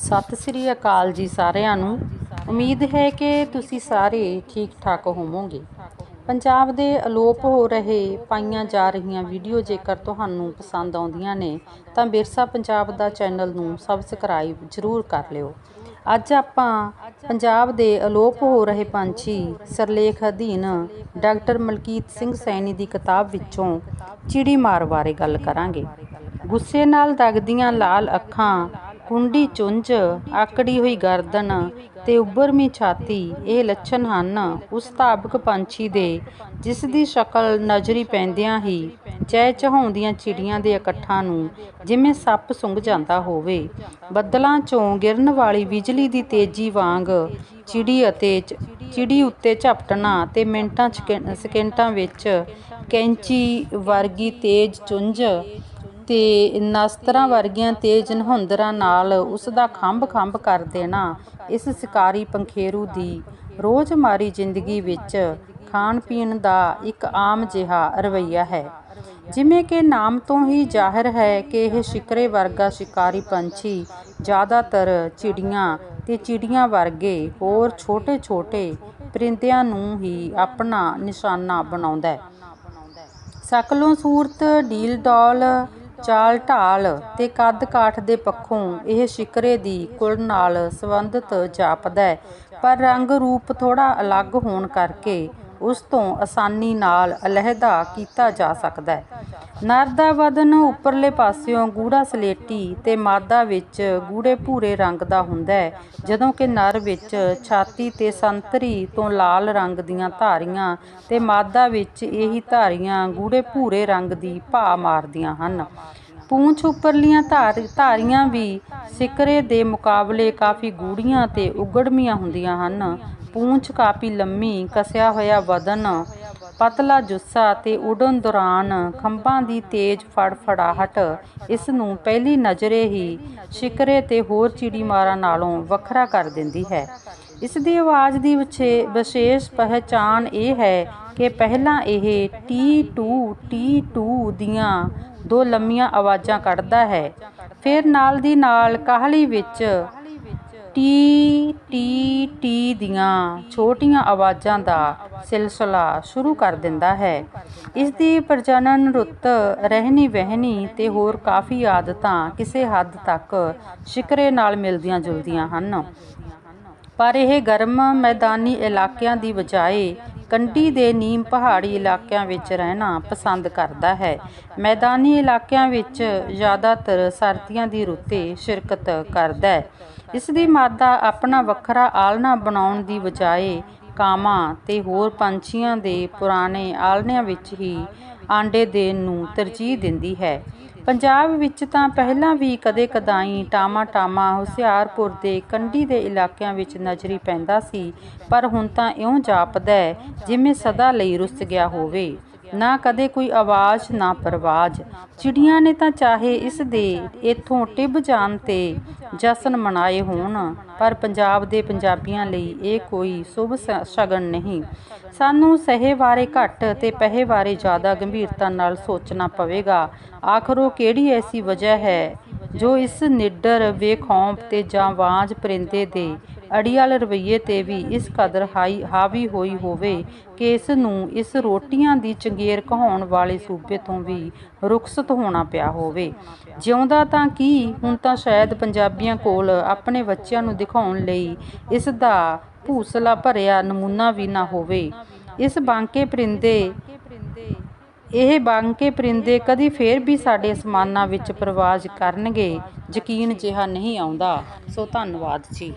ਸਤਿ ਸ੍ਰੀ ਅਕਾਲ ਜੀ ਸਾਰਿਆਂ ਨੂੰ। ਉਮੀਦ ਹੈ ਕਿ ਤੁਸੀਂ ਸਾਰੇ ਠੀਕ ਠਾਕ ਹੋਵੋਗੇ। ਪੰਜਾਬ ਦੇ ਅਲੋਪ ਹੋ ਰਹੇ ਪਾਈਆਂ ਜਾ ਰਹੀਆਂ ਵੀਡੀਓ ਜੇਕਰ ਤੁਹਾਨੂੰ ਪਸੰਦ ਆਉਂਦੀਆਂ ਨੇ, ਤਾਂ ਵਿਰਸਾ ਪੰਜਾਬ ਦਾ ਚੈਨਲ ਨੂੰ ਸਬਸਕ੍ਰਾਈਬ ਜ਼ਰੂਰ ਕਰ ਲਿਓ। ਅੱਜ ਆਪਾਂ ਪੰਜਾਬ ਦੇ ਅਲੋਪ ਹੋ ਰਹੇ ਪੰਛੀ ਸਰਲੇਖ ਅਧੀਨ ਡਾਕਟਰ ਮਲਕੀਤ ਸਿੰਘ ਸੈਣੀ ਦੀ ਕਿਤਾਬ ਵਿੱਚੋਂ ਚਿੜੀ ਮਾਰ ਬਾਰੇ ਗੱਲ ਕਰਾਂਗੇ। ਗੁੱਸੇ ਨਾਲ ਦਗਦੀਆਂ ਲਾਲ ਅੱਖਾਂ ਕੁੰਡੀ ਚੁੰਝ, ਆਕੜੀ ਹੋਈ ਗਰਦਨ ਤੇ ਉੱਭਰਮੀ ਛਾਤੀ, ਇਹ ਲੱਛਣ ਹਨ ਉਸ ਤਾਬਕ ਪੰਛੀ ਦੇ, ਜਿਸ ਦੀ ਸ਼ਕਲ ਨਜ਼ਰੀ ਪੈਂਦਿਆਂ ਹੀ ਚਹਿ ਚਹਾਉਂਦੀਆਂ ਚਿੜੀਆਂ ਦੇ ਇਕੱਠਾਂ ਨੂੰ, ਜਿਵੇਂ ਸੱਪ ਸੁੰਘ ਜਾਂਦਾ ਹੋਵੇ। ਬੱਦਲਾਂ ਚੋਂ ਗਿਰਨ ਵਾਲੀ ਬਿਜਲੀ ਦੀ ਤੇਜ਼ੀ ਵਾਂਗ ਚਿੜੀ ਅਤੇ ਚਿੜੀ ਉੱਤੇ ਝਪਟਣਾ ਤੇ ਮਿੰਟਾਂ ਸਕਿੰ- ਸਕਿੰਟਾਂ ਵਿੱਚ ਕੈਂਚੀ ਵਰਗੀ ਤੇਜ਼ ਚੁੰਝ ਤੇ ਨਸਤਰਾਂ ਵਰਗੀਆਂ ਤੇਜ਼ ਨਹੁੰਦਰਾਂ ਨਾਲ ਉਸ ਦਾ ਖੰਭ ਖੰਭ ਕਰ ਦੇਣਾ, ਇਸ ਸ਼ਿਕਾਰੀ ਪੰਖੇਰੂ ਦੀ ਰੋਜ਼ਮਾਰੀ ਜ਼ਿੰਦਗੀ ਵਿੱਚ ਖਾਣ ਪੀਣ ਦਾ ਇੱਕ ਆਮ ਜਿਹਾ ਰਵੱਈਆ ਹੈ। ਜਿਵੇਂ ਕਿ ਨਾਮ ਤੋਂ ਹੀ ਜ਼ਾਹਿਰ ਹੈ ਕਿ ਇਹ ਸ਼ਿਕਰੇ ਵਰਗਾ ਸ਼ਿਕਾਰੀ ਪੰਛੀ ਜ਼ਿਆਦਾਤਰ ਚਿੜੀਆਂ ਤੇ ਚਿੜੀਆਂ ਵਰਗੇ ਹੋਰ ਛੋਟੇ-ਛੋਟੇ ਪਰਿੰਦਿਆਂ ਨੂੰ ਹੀ ਆਪਣਾ ਨਿਸ਼ਾਨਾ ਬਣਾਉਂਦਾ ਹੈ। ਸ਼ਕਲੋਂ ਸੂਰਤ ਡੀਲ ਡੌਲ ਚਾਲ ਢਾਲ ਤੇ ਕੱਦ ਕਾਠ ਦੇ ਪੱਖੋਂ ਇਹ ਸ਼ਿਕਰੇ ਦੀ ਕੁਲ ਨਾਲ ਸੰਬੰਧਿਤ ਜਾਪਦਾ ਪਰ ਰੰਗ ਰੂਪ ਥੋੜਾ ਅਲੱਗ ਹੋਣ ਕਰਕੇ ਉਸ ਤੋਂ ਆਸਾਨੀ ਨਾਲ ਅਲਹਿਦਾ ਕੀਤਾ ਜਾ ਸਕਦਾ ਹੈ। ਨਰ ਦਾ ਬਦਨ ਉੱਪਰਲੇ ਪਾਸਿਓਂ ਗੂੜਾ ਸਲੇਟੀ ਤੇ ਮਾਦਾ ਵਿੱਚ ਗੂੜੇ ਭੂਰੇ ਰੰਗ ਦਾ ਹੁੰਦਾ ਹੈ, ਜਦੋਂ ਕਿ ਨਰ ਵਿੱਚ ਛਾਤੀ ਤੇ ਸੰਤਰੀ ਤੋਂ ਲਾਲ ਰੰਗ ਦੀਆਂ ਧਾਰੀਆਂ ਤੇ ਮਾਦਾ ਵਿੱਚ ਇਹੀ ਧਾਰੀਆਂ ਗੂੜੇ ਭੂਰੇ ਰੰਗ ਦੀ ਭਾ ਮਾਰਦੀਆਂ ਹਨ। ਪੂੰਛ ਉੱਪਰਲੀਆਂ ਧਾਰ, ਧਾਰੀਆਂ ਵੀ ਸਿਕਰੇ ਦੇ ਮੁਕਾਬਲੇ ਕਾਫੀ ਗੂੜੀਆਂ ਤੇ ਉਗੜਮੀਆਂ ਹੁੰਦੀਆਂ ਹਨ। ਪੂੰਛ ਕਾਫੀ ਲੰਮੀ, ਕਸਿਆ ਹੋਇਆ ਬਦਨ ਪਤਲਾ ਜੁੱਸਾ ਤੇ ਉਡਣ ਦੌਰਾਨ ਖੰਭਾਂ ਦੀ ਤੇਜ਼ ਫੜਫੜਾਹਟ ਇਸ ਨੂੰ ਪਹਿਲੀ ਨਜ਼ਰੇ ਹੀ ਸ਼ਿਕਰੇ ਤੇ ਹੋਰ ਚਿੜੀ ਮਾਰਾਂ ਨਾਲੋਂ ਵੱਖਰਾ ਕਰ ਦਿੰਦੀ ਹੈ। ਇਸ ਦੀ ਆਵਾਜ਼ ਦੀ ਵਿਸ਼ੇ- ਵਿਸ਼ੇਸ਼ ਪਹਿਚਾਣ ਇਹ ਹੈ ਕਿ ਪਹਿਲਾਂ ਇਹ ਟੀ ਟੂ ਟੀ ਟੂ ਦੀਆਂ ਦੋ ਲੰਮੀਆਂ ਆਵਾਜ਼ਾਂ ਕੱਢਦਾ ਹੈ। ਫਿਰ ਨਾਲ ਦੀ ਨਾਲ ਕਾਹਲੀ ਵਿੱਚ ਟੀ ਟੀ ਟੀ ਦੀਆਂ ਛੋਟੀਆਂ ਆਵਾਜ਼ਾਂ ਦਾ ਸਿਲਸਿਲਾ ਸ਼ੁਰੂ ਕਰ ਦਿੰਦਾ ਹੈ। ਇਸ ਦੀ ਪ੍ਰਜਨਨ ਰੁੱਤ ਰਹਿਣੀ ਵਹਿਣੀ ਤੇ ਹੋਰ ਕਾਫੀ ਆਦਤਾਂ ਕਿਸੇ ਹੱਦ ਤੱਕ ਸ਼ਿਕਰੇ ਨਾਲ ਮਿਲਦੀਆਂ ਜੁਲਦੀਆਂ ਹਨ। ਪਰ ਇਹ ਗਰਮ ਮੈਦਾਨੀ ਇਲਾਕਿਆਂ ਦੀ ਬਜਾਏ ਕੰਢੀ ਦੇ ਨੀਮ ਪਹਾੜੀ ਇਲਾਕਿਆਂ ਵਿੱਚ ਰਹਿਣਾ ਪਸੰਦ ਕਰਦਾ ਹੈ। ਮੈਦਾਨੀ ਇਲਾਕਿਆਂ ਵਿੱਚ ਜ਼ਿਆਦਾਤਰ ਸਰਦੀਆਂ ਦੀ ਰੁੱਤੇ ਸ਼ਿਰਕਤ ਕਰਦਾ ਹੈ। ਇਸ ਦੀ ਮਾਦਾ ਆਪਣਾ ਵੱਖਰਾ ਆਲ਼ਣਾ ਬਣਾਉਣ ਦੀ ਬਜਾਏ ਕਾਮਾਂ ਤੇ ਹੋਰ ਪੰਛੀਆਂ ਦੇ ਪੁਰਾਣੇ ਆਲ੍ਹਣਿਆਂ ਵਿੱਚ ਹੀ ਆਂਡੇ ਦੇਣ ਨੂੰ ਤਰਜੀਹ ਦਿੰਦੀ ਹੈ। ਪੰਜਾਬ ਵਿੱਚ ਤਾਂ ਪਹਿਲਾਂ ਵੀ ਕਦੇ ਕਦਾਈ ਟਾਮਾ ਟਾਮਾ ਹੁਸ਼ਿਆਰਪੁਰ ਦੇ ਕੰਢੀ ਦੇ ਇਲਾਕਿਆਂ ਵਿੱਚ ਨਜ਼ਰੀ ਪੈਂਦਾ ਸੀ, ਪਰ ਹੁਣ ਤਾਂ ਇਉਂ ਜਾਪਦਾ ਜਿਵੇਂ ਸਦਾ ਲਈ ਰੁੱਸ ਗਿਆ ਹੋਵੇ। ਨਾ ਕਦੇ ਕੋਈ ਆਵਾਜ਼, ਨਾ ਪਰਵਾਜ਼। ਚਿੜੀਆਂ ਨੇ ਤਾਂ ਚਾਹੇ ਇਸ ਦੇ ਇਥੋਂ ਟਿੱਬ ਜਾਣ ਤੇ ਜਸ਼ਨ ਮਨਾਏ ਹੋਣ, ਪਰ ਪੰਜਾਬ ਦੇ ਪੰਜਾਬੀਆਂ ਲਈ ਇਹ ਕੋਈ ਸ਼ੁਭ ਸ- ਸ਼ਗਨ ਨਹੀਂ। ਸਾਨੂੰ ਸਹੇ ਬਾਰੇ ਘੱਟ ਤੇ ਪਹਿੇ ਬਾਰੇ ਜ਼ਿਆਦਾ ਗੰਭੀਰਤਾ ਨਾਲ ਸੋਚਣਾ ਪਵੇਗਾ। ਆਖਰ ਕਿਹੜੀ ਐਸੀ ਵਜ੍ਹਾ ਹੈ ਜੋ ਇਸ ਨਿੱਡਰ ਬੇਖੌਫ ਤੇ ਜਾਂ ਜਾਂਵਾਜ਼ ਪਰਿੰਦੇ ਦੇ ਅੜੀਅਲ ਰਵੱਈਏ ਤੇ ਵੀ ਇਸ ਕਦਰ ਹਾਈ ਹਾਵੀ ਹੋਈ ਹੋਵੇ ਕਿ ਇਸ ਨੂੰ ਇਸ ਰੋਟੀਆਂ ਦੀ ਚੰਗੇਰ ਕਹਾਉਣ ਵਾਲੇ ਸੂਬੇ ਤੋਂ ਵੀ ਰੁਖਸਤ ਹੋਣਾ ਪਿਆ ਹੋਵੇ। ਜਿਉਂਦਾ ਤਾਂ ਕੀ, ਹੁਣ ਤਾਂ ਸ਼ਾਇਦ ਪੰਜਾਬੀਆਂ ਕੋਲ ਆਪਣੇ ਬੱਚਿਆਂ ਨੂੰ ਦਿਖਾਉਣ ਲਈ ਇਸ ਦਾ ਭੂਸਲਾ ਭਰਿਆ ਨਮੂਨਾ ਵੀ ਨਾ ਹੋਵੇ। ਇਸ ਬਾਂਕੇ ਪਰਿੰਦੇ, ਇਹ ਬਾਂਕੇ ਪਰਿੰਦੇ ਕਦੀ ਫੇਰ ਵੀ ਸਾਡੇ ਅਸਮਾਨਾਂ ਵਿੱਚ ਪ੍ਰਵਾਜ਼ ਕਰਨਗੇ, ਯਕੀਨ ਜਿਹਾ ਨਹੀਂ ਆਉਂਦਾ। ਸੋ ਧੰਨਵਾਦ ਜੀ।